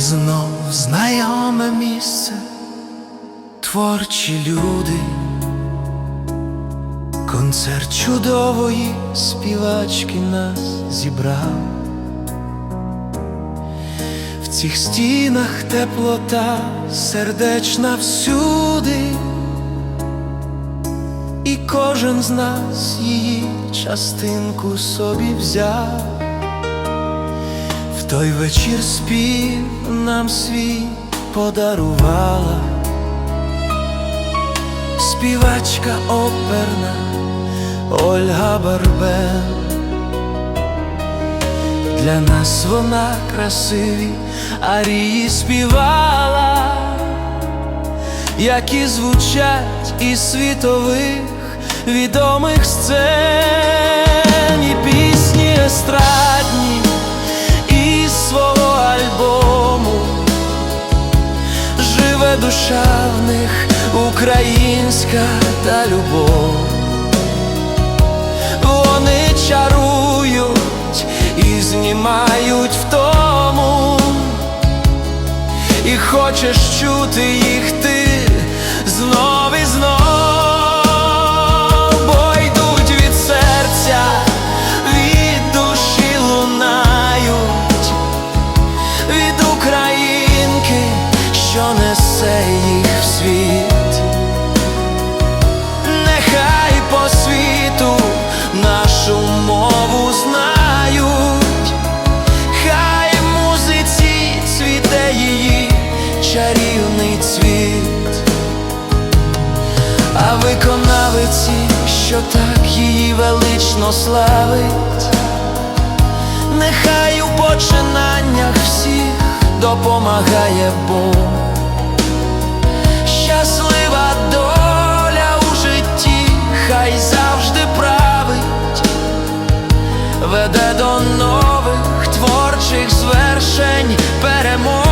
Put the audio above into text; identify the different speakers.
Speaker 1: знов знайоме місце, творчі люди, концерт чудової співачки нас зібрав. В цих стінах теплота сердечна всюди, і кожен з нас її частинку собі взяв. Той вечір спів нам свій подарувала співачка оперна Ольга Барбен. Для нас вона красиві арії співала, які звучать із світових відомих сцен живе душа в них українська та любов. Вони чарують і знімають втому, і хочеш чути їх ти їх в світ. Нехай по світу нашу мову знають, хай в музиці цвіте її чарівний цвіт, а виконавиці, що так її велично славить, нехай у починаннях всіх допомагає Бог. веде до нових творчих звершень перемог.